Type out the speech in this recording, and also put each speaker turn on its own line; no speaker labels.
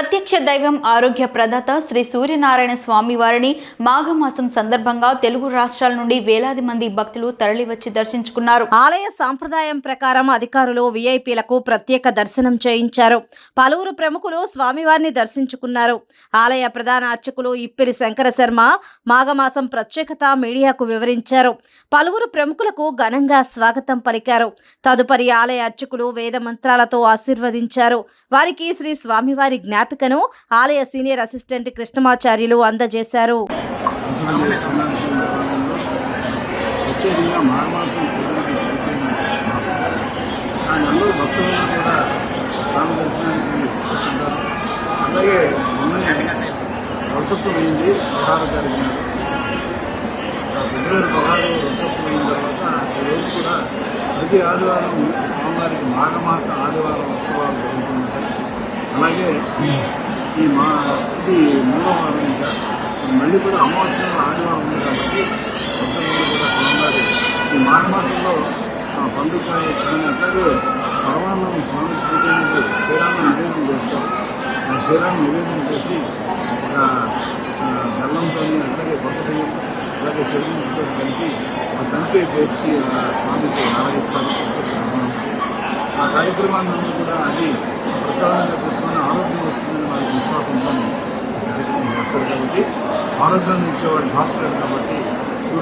ప్రత్యక్ష దైవం ఆరోగ్య ప్రదాత శ్రీ సూర్యనారాయణ స్వామి వారిని మాఘమాసం సందర్భంగా తెలుగు రాష్ట్రాల నుండి వేలాది మంది భక్తులు తరలివచ్చి దర్శించుకున్నారు.
ఆలయ సాంప్రదాయం ప్రకారం అధికారులు విఐపీలకు ప్రత్యేక దర్శనం చేయించారు. పలువురు ప్రముఖులు స్వామివారిని దర్శించుకున్నారు. ఆలయ ప్రధాన అర్చకులు ఇప్పిరి శంకర శర్మ మాఘమాసం ప్రత్యేకత మీడియాకు వివరించారు. పలువురు ప్రముఖులకు ఘనంగా స్వాగతం పలికారు. తదుపరి ఆలయ అర్చకులు వేద మంత్రాలతో ఆశీర్వదించారు. వారికి శ్రీ స్వామివారి జ్ఞాపికను ఆలయ సీనియర్ అసిస్టెంట్ కృష్ణమాచార్యులు అందజేశారు.
ఆ కూడా స్వామి దర్శనానికి వస్తుంటారు అలాగే మొన్ననే పదహారు ఫిబ్రవరి పదహారు రసత్వం తర్వాత ఈరోజు కూడా ప్రతి ఆదివారం స్వామివారికి మాఘమాస ఆదివారం ఉత్సవాలు జరుగుతుంటాయి. అలాగే ఈ మా ఇది మూడో ఇంకా మళ్ళీ కూడా అమావాస్య ఆదివారం ఉంది కాబట్టి భక్తులందరూ కూడా స్వామివారి ఈ మాఘమాసంలో ఆ, పండుకాయ చిన్న అట్లాగే పరమాన్నం స్వామి పూజ శ్రీరామ నివేదన చేస్తారు. ఆ శ్రీరామ నివేదన చేసి ఒక బెల్లంతో అట్లాగే కొత్త బియ్యం అలాగే చెరువుతో కలిపి ఆ తంపి పేర్చి స్వామికి ఆరాధిస్తారు ప్రత్యక్ష ఆ కార్యక్రమాన్ని కూడా అది ప్రసాదంగా ఆరోగ్యం వస్తుందని వారికి విశ్వాసంతో కార్యక్రమం చేస్తారు కాబట్టి ఆరోగ్యాన్ని ఇచ్చేవాడు భాస్కర్ కాబట్టి